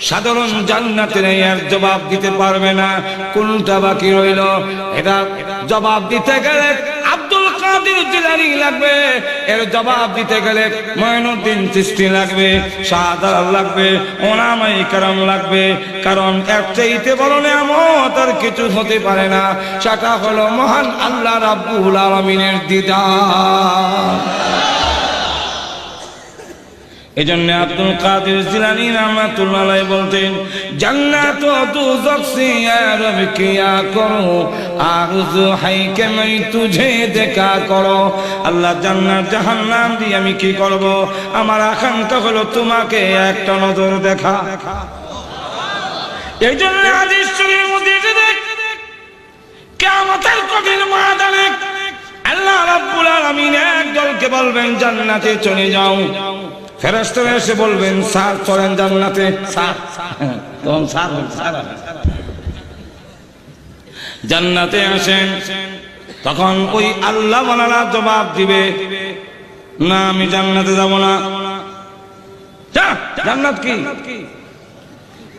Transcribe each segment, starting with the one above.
সাধারণ জান্নাতের এর জবাব দিতে পারবে না। কোনটা বাকি রইল? এটা জবাব দিতে গেলে আব্দুল কাদের জিলানি লাগবে। এর জবাব দিতে গেলে ময়নুদ্দিন সৃষ্টি লাগবে শাহাদার লাগবে ওনামাই কারাম লাগবে। কারণ এর চাইতে বড় নিয়ামত আর কিছু হতে পারে না। সেটা হলো মহান আল্লাহ রাব্বুল আলামিনের দিদার। এই জন্য আব্দুল কাদের জিলানি রহমাতুল্লাহ বলতেন, জান্নাত দুজক সে রব কিয়া করো আরজু হাই কে মই তুঝে দেখা করো? আল্লাহ জান্নাত, জাহান্নাম দিয়ে আমি কি করব? আমার আকাঙ্ক্ষা হলো তোমাকে একটা নজর দেখা। এই জন্য আদেশ শরীর মধ্যে দেখ কিয়ামতের কঠিন ময়দানে আল্লাহ রাব্বুল আলামিন এক দলকে বলবেন, জান্নাতে চলে যাও। ফেরেশতারা এসে বলবেন, স্যার চলেন জান্নাতে। স্যার তখন স্যার স্যার জান্নাতে আসেন, তখন ওই আল্লাহ মালারা জবাব দিবে, না, আমি জান্নাতে যাব না। জান্নাত কি?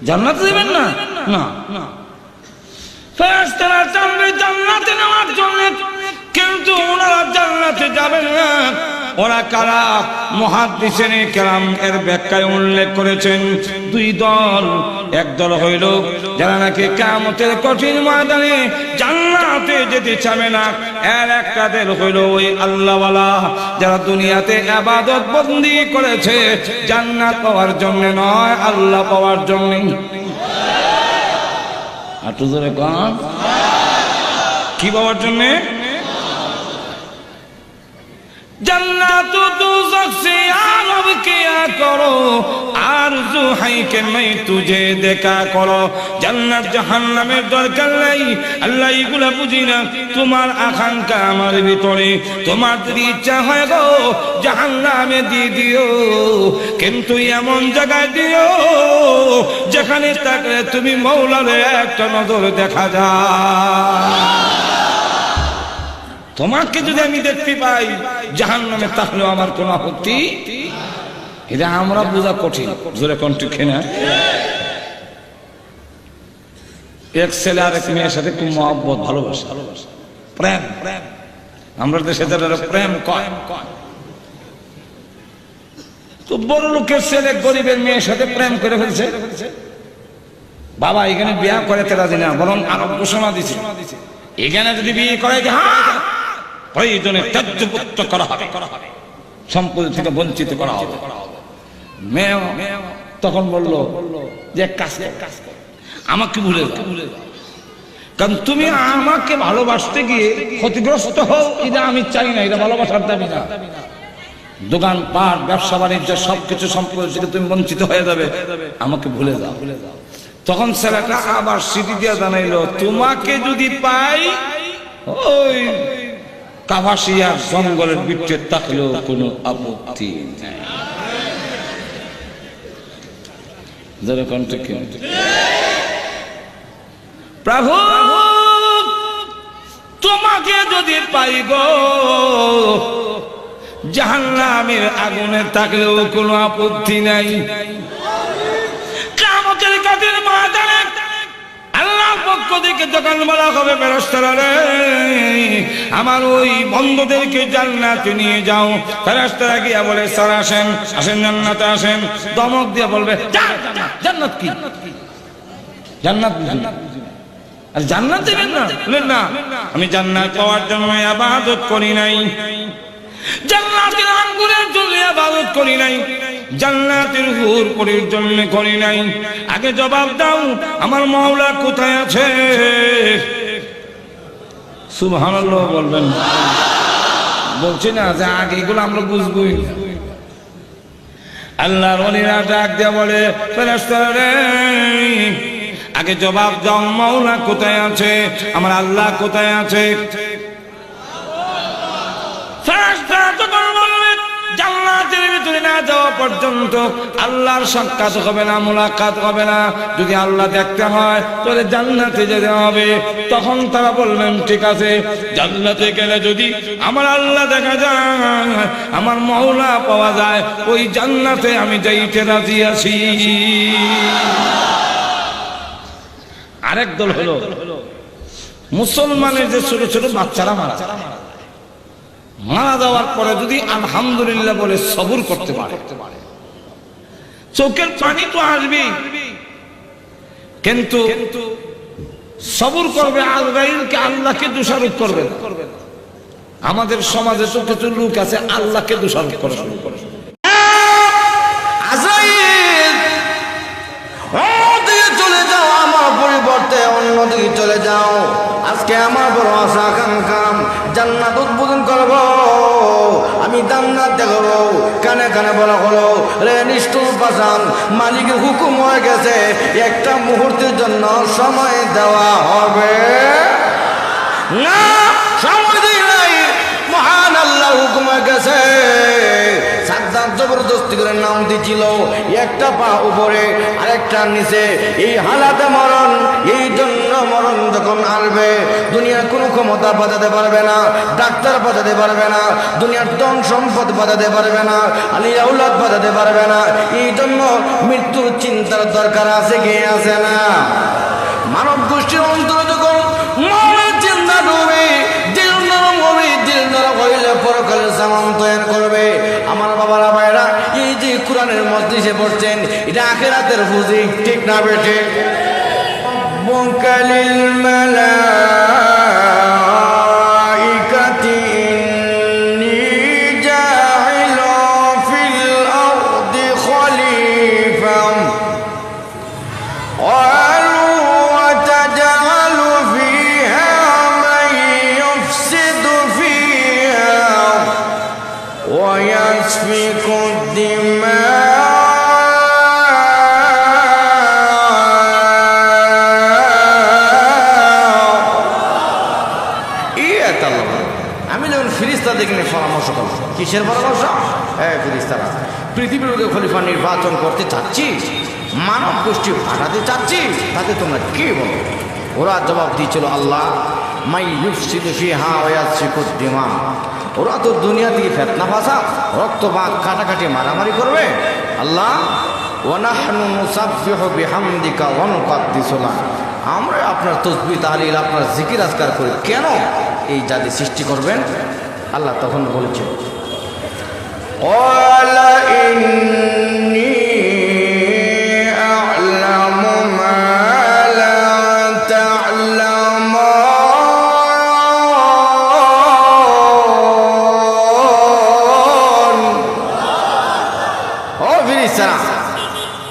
জান্নাতে দিবেন না? না না। ফেরেশতারা চাইবে জান্নাতে নেওয়ার জন্য, কিন্তু ওনারা জান্নাতে যাবেন না। ওরা কারা? মহাদিসের কেরাম এর ব্যাখ্যায় উল্লেখ করেছেন, দুই দল। এক দল হইল যারা নাকি কামতের কঠিন ময়দানে জান্নাতে যেতে চাবে না এর একটা দল হইল ওই আল্লাহওয়ালা যারা দুনিয়াতে আবাদত বন্দি করেছে, জান্নাত পাওয়ার জন্য নয়, আল্লাহ পাওয়ার জন্য। আটু ধরে কি পাওয়ার জন্য? জান্নাত দুজক সে আরব কিয়া করো আরজু হাই কে मैं तुझे দেখা করো জান্নাত জাহান্নামের দরকার নাই আল্লাহ এগুলা বুঝি না তোমার আকাঙ্ক্ষা আমার ভিতরে তোমার যদি ইচ্ছা হয় গো জাহান্নামে দিয়ে দিও কিন্তু এমন জায়গায় দিও যেখানে থাকলে তুমি মৌলারে একটা নজর দেখা যায় তোমাকে যদি আমি দেখতে পাই জাহান নামে তাহলেও আমার কোনো আপত্তি? এটা আমরা বোঝা কঠিন। জোরে কণ্ঠ খেনা এক ছেলে আর এক মেয়ের সাথে খুব মহব্বত, ভালোবাসা। প্রেম। প্রেম আমরা দেশে যারা প্রেম কয়। তো বড় লোকের ছেলে গরিবের মেয়ের সাথে প্রেম করে ফেলছে। বাবা এখানে বিয়া করে তেরা দিনা, বরং আরও ঘোষণা দিছে। এখানে যদি বিয়ে করে হ্যাঁ প্রয়োজনে ত্যায্যপুত্র করা হবে। সম্পত্তি থেকে বঞ্চিত করা হবে। মেয়ে তখন বলল, যে এক কাজ আমাকে ভুলে যাও কারণ তুমি আমাকে ভালোবাসতে গিয়ে ক্ষতিগ্রস্ত হও, এটা আমি চাই না, এটা ভালোবাসার দাবি না। দোকান পাট ব্যবসা, বাণিজ্য, সবকিছু সম্পর্ক থেকে তুমি বঞ্চিত হয়ে যাবে। আমাকে ভুলে যাও। ভুলে যাও তখন ছেলেটা আবার সিটি দিয়ে জানাইলো, তোমাকে যদি পাই, ওই কাভাসিয়ার জঙ্গলের বিটে থাকলেও কোনো আপত্তি নেই। প্রভু, তোমাকে যদি পাই গো, জাহান্নামের আগুনে থাকলেও কোনো আপত্তি নাই। পক্ষ যখন বলা হবে বেরস্তারা আমার ওই বন্ধুদেরকে জান্নাতে নিয়ে যাও। ফেরেস্তারা গিয়া বলে স্যার আসেন আসেন জান্নাতে আসেন। দমক দিয়ে বলবে জান্নাত, কি? জান্নাত আর জান্নাত দেবেন না? না আমি জান্নাত পাওয়ার জন্য আবাদত করি নাই। জান্নাতের জন্য আবাদত করি নাই, জান্নাতের হুর জন্য করি নাই। আগে জবাব দাও, আমার মাওলা কোথায় আছে? সুবহানাল্লাহ বলবেন। বলছি না যে আগে এগুলো আমরা বুঝবই। আল্লাহর ওলিরা ডাক দিয়ে বলে আগে জবাব দাও, মাওলা কোথায় আছে? আমার আল্লাহ কোথায় আছে? ভিতরে না যাওয়া পর্যন্ত আল্লাহর সাক্ষাৎ হবে না, মোলাকাত হবে না। যদি আল্লাহ দেখতে হয়, তাহলে জান্নাতে যেতে হবে। তখন তারা বলবেন, ঠিক আছে, জান্নাতে গেলে যদি আমার আল্লাহ দেখা যায়, আমার মৌলা পাওয়া যায়, ওই জান্নাতে আমি যাইতে রাজি আছি। আরেক দল হলো, মুসলমানের যে ছোট ছোট বাচ্চারা মারা যায়। মারা যাওয়ার পরে যদি আলহামদুলিল্লাহ বলে সবুর করতে পারে। চোখের পানি তো আসবে কিন্তু সবুর করবে আলগাইলকে আল্লাহকে দোষারোপ করবে আমাদের সমাজে তো কিছু লোক আছে আল্লাহকে দোষারোপ করে। শুরু করে চলে যাও, আমার পরিবর্তে অন্যদিকে চলে যাও। আজকে আমার বড় আশা কানে বলা হলো, রে নিষ্ঠুর পাশান মালিকের হুকুম হয়ে গেছে। একটা মুহূর্তের জন্য সময় দেওয়া হবে। না! জবরদস্তি করে নাম দিছিল। একটা পা উপরে, আরেকটা নিচে। এই হালাতে মরণ, এই জন্য মরণ যখন আসবে, দুনিয়ার কোনো ক্ষমতা বাজাতে পারবে না, ডাক্তার বাজাতে পারবে না, দুনিয়ার ধন সম্পদ বাজাতে পারবে না, আলী আউলাদ বাজাতে পারবে না, এই জন্য মৃত্যুর চিন্তার দরকার আছে কি আছে না? মানব গোষ্ঠীর অন্তর এটা আখেরাতের বুঝি ঠিক না বেটে মুকালিল মালাইকাতি ইয়ে তাল্লাহ আমি যখন ফিরিস্তা দেখিনি পরামর্শ করব, কিসের পরামর্শ? হ্যাঁ ফিরিস্তারা, পৃথিবীর বুকে খলিফা নির্বাচন করতে চাচ্ছি মানব গোষ্ঠী পাঠাতে চাচ্ছি তাতে তোমরা কি বলো? ওরা জবাব দিয়েছিল, আল্লাহ, মাই ইউফসিদ ফিহা ওয়াসফিকুদ্দিমা ওরা তো দুনিয়া থেকে ফেতনা ভাষা রক্ত বাঁক কাটাকাটি, মারামারি করবে। আল্লাহ ওয়ানাহনু নুসাব্বিহু বিহামদিকা ওয়া নুকাদ্দিসু লাক আমরা আপনার তসবি, তাহলিল, আপনার জিকির আজকার করি। কেন? এই জাতি সৃষ্টি করবেন আল্লাহ তখন বলছে অলা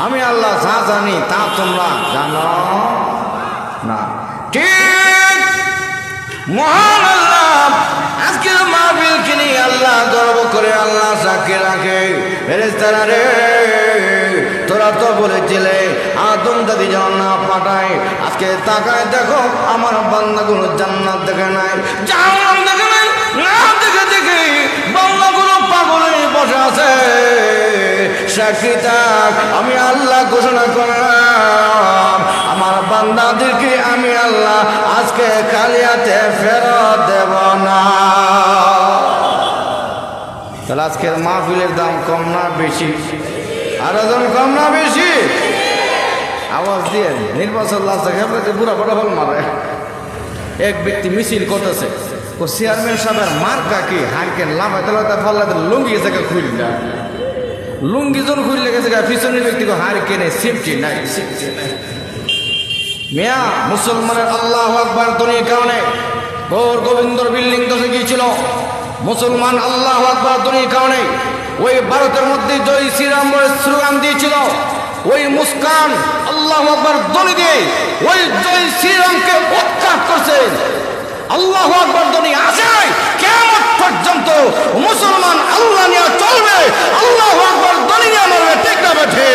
আমি আল্লাহ যা জানি তা তোমরা জানো না। ঠিক মহান আল্লাহ, আজকে মাহবিলকে নিয়ে আল্লাহ গর্ব করে আল্লাহ সাক্ষী রাখে। ফেরেস্তারা রে, তোরা তো বলেছিলে, আদম দাদি যেন না পাঠায়। আজকে তাকায় দেখো, আমার বান্দাগুলো জান্নাত দেখে নাই। জাহান্নাম দেখে নাই, না দেখে দেখে বান্দাগুলো পাগল বসে আছে। সাক্ষী থাক, আমি আল্লাহ ঘোষণা করলাম বান্দাদেরকে আমি আল্লাহ আজকে কালিয়াতে ফেরত দেব না। তাহলে আজকের মাহফিলের দাম কম না বেশি? আরও দাম কম না বেশি? আওয়াজ দিয়ে নির্বাচন লাস্ট খেপড়াতে বুড়া বড় হল মারে। এক ব্যক্তি মিছিল করতেছে। ও চেয়ারম্যান সাহেবের মার কাকি হারকেন লাফাতে লাফাতে ফাল্লাতে লুঙ্গি জায়গা খুললা লুঙ্গি জন খুললে গেছে পিছনের ব্যক্তিকে হার কেনে সেফটি নাই, safety নাই। মিয়া, মুসলমানের আল্লাহ আকবার ধ্বনির কারণে গৌর গোবিন্দর বিল্ডিং দশে গিয়েছিল। মুসলমান আল্লাহ আকবার ধ্বনির কারণে ওই ভারতের মধ্যে জয় শ্রীরাম বলে স্লোগান দিয়েছিল। ওই মুস্কান আল্লাহ আকবার ধ্বনি দিয়ে ওই জয় শ্রীরামকে উৎখাত করছে। আল্লাহ আকবার ধ্বনি আছে কেমন পর্যন্ত মুসলমান আল্লাহ নিয়ে চলবে। আল্লাহ আকবার ধ্বনি নিয়ে মারবে ঠিক না বেঠে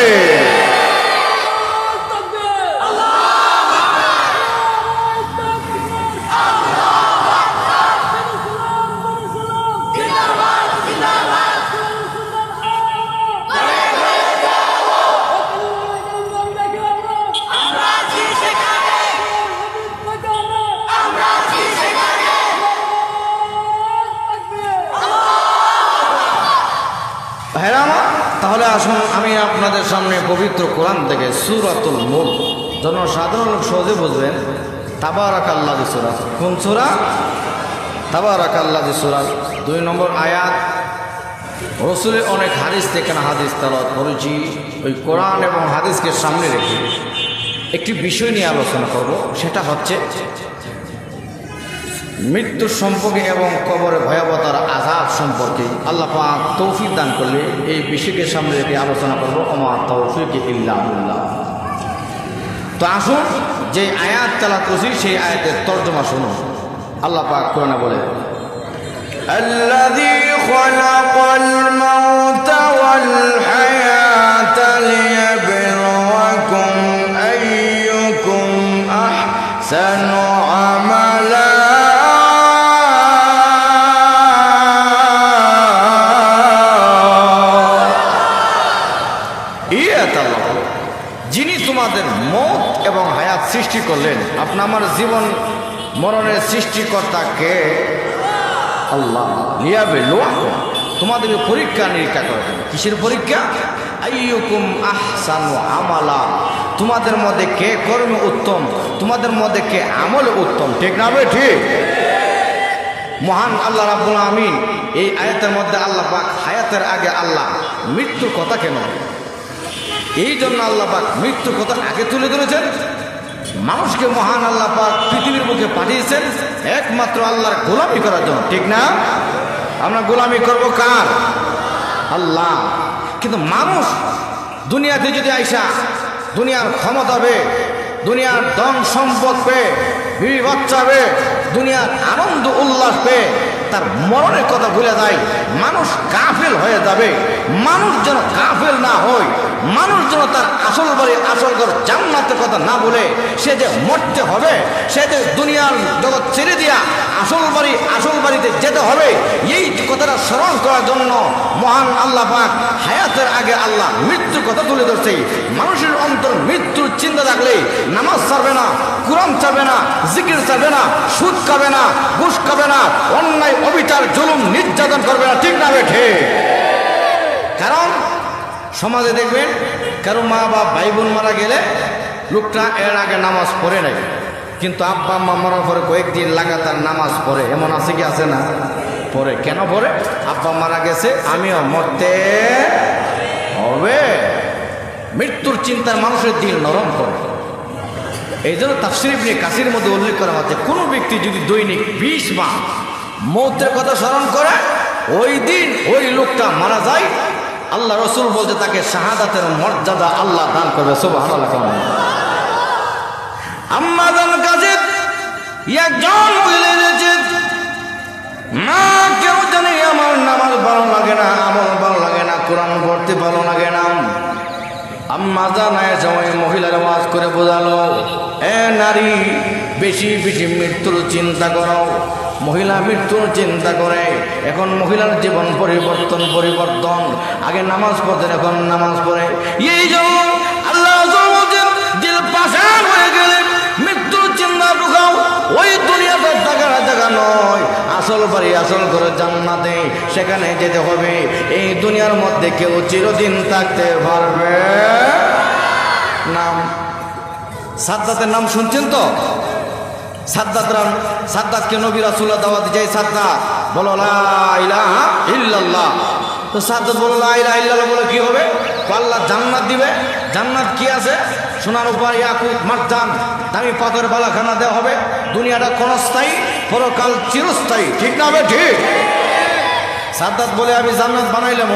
আপনাদের সামনে পবিত্র কোরআন থেকে সুরাতুল মুল। জনসাধারণ লোক সহজে বুঝবেন তাবারাক আল্লাহ সুরা। কোন সুরা? তাবারাক আল্লাহ সুরা। দুই নম্বর আয়াত রসুলের অনেক হাদিস থেকে না হাদিস তালাত করেছি, ওই কোরআন এবং হাদিসকে সামনে রেখে একটি বিষয় নিয়ে আলোচনা করব, সেটা হচ্ছে মৃত্যু সম্পর্কে এবং কবরের ভয়াবতার আঘাত সম্পর্কে আল্লাহ তৌফিক দান করলে এই বিষয়কে সামনে রেখে আলোচনা করব আমার তৌফিক ইল্লাহুল্লাহ তো আসুন, যে আয়াত তালা তুসি সেই আয়াতের তর্জমা শুনুন। আল্লাহ পাক কোরআনে বলে আল্লা সৃষ্টি করলেন। আপনার আমার জীবন মরণের সৃষ্টিকর্তাকে আল্লাহ লিয়াবে লোয়াকুম তোমাদেরকে পরীক্ষা, নিরীক্ষা করে কিসের পরীক্ষা? আইয়ুকুম আহসানু আমালা। তোমাদের মধ্যে কে কর্মে উত্তম? তোমাদের মধ্যে কে আমল উত্তম? ঠিক না ঠিক। মহান আল্লাহ রাব্বুল আমিন এই আয়াতের মধ্যে আল্লাহ পাক হায়াতের আগে আল্লাহ মৃত্যুর কথা কেন? এই জন্য আল্লাহ পাক মৃত্যুর কথা আগে তুলে ধরেছেন। মানুষকে মহান আল্লাহ পাক পৃথিবীর মুখে পাঠিয়েছেন একমাত্র আল্লাহর গোলামি করার জন্য, ঠিক না? আমরা গোলামি করব কার? আল্লাহ। কিন্তু মানুষ দুনিয়াতে যদি আইসা, দুনিয়ার ক্ষমতা পেয়ে, দুনিয়ার ধন সম্পদ পেয়ে, বিবি বাচ্চা পেয়ে, দুনিয়ার আনন্দ উল্লাস পেয়ে, তার মরণের কথা ভুলে যায়, মানুষ কাফেল হয়ে যাবে। মানুষ যেন কাফেল না হয়, মানুষ যেন তার আসল বাড়ি আসল ঘর জান্নাতের কথা না বলে সে যে মরতে হবে, সে যে দুনিয়ার জগৎ ছেড়ে দিয়া আসল বাড়ি, আসল বাড়িতে যেতে হবে, এই কথাটা স্মরণ করার জন্য মহান আল্লাহ পাক হায়াতের আগে আল্লাহ মৃত্যুর কথা তুলে ধরছে। মানুষের অন্তর মৃত্যুর চিন্তা থাকলে নামাজ ছাড়বে না কুরম ছাড়বে না, জিকির ছাড়বে না, সুদ খাবে না, ঘুষ খাবে না, অন্যায়, অবিচার, জুলুম, নির্যাতন করবে না। ঠিক না বেঠে কারণ সমাজে দেখবেন কারও মা বা ভাই বোন মারা গেলে লোকটা এর আগে নামাজ পড়ে নাই। কিন্তু আব্বা আম্মা মরার পরে কয়েকদিন লাগাতার নামাজ পড়ে। এমন আছে কি আছে না? পড়ে। কেন পড়ে? আব্বা মারা গেছে, আমিও মরতে হবে। মৃত্যুর চিন্তার মানুষের দিল নরম করে। এই জন্য তাফসির নিয়ে কাশির মধ্যে উল্লেখ করা হচ্ছে কোনো ব্যক্তি যদি দৈনিক বিশ বার মৌতের কথা স্মরণ করে, ওই দিন ওই লোকটা মারা যায় আল্লাহ রসুল বলছে তাকে শাহাদাতের মর্যাদা আল্লাহ দান করবে কেউ নামাজ ভালো লাগে না ভালো লাগে না ভালো লাগে মহিলার করে বোঝালো, এ নারী, বেশি বেশি মৃত্যুর চিন্তা করো মহিলা মৃত্যুর চিন্তা করে। এখন মহিলার জীবন পরিবর্তন পরিবর্তন। আগে নামাজ পড়তেন, এখন নামাজ পড়ে। এই জন্য আল্লাহ দিল গেলে মৃত্যুর চিন্তা ওই দুনিয়াতে জায়গা জায়গা নয়। আসল বাড়ি আসল করে জান্নাতে সেখানে যেতে হবে। এই দুনিয়ার মধ্যে কেউ চিরদিন থাকতে পারবে নাম সাদ্দাতের নাম শুনছেন তো? সাদ্দাত রাম, সাদ্দাতকে নবী রাসুল্লাহ দাওয়াত যাই সাদ্দাত। বলো ইলাহা ইল্লাল্লাহ। তো সাদ্দাত বলো ইলাহা ইল্লাল্লাহ বলে কি হবে? আল্লাহ জান্নাত দিবে। জান্নাত কি আছে? সোনার উপর ইয়াকুত মারজান। দামি পাথর বালাখানা দেওয়া হবে। দুনিয়াটা ক্ষণস্থায়ী, পরকাল চিরস্থায়ী। ঠিক না হবে ঠিক। সাদ্দাত বলে, আমি জান্নাত বানাইলাম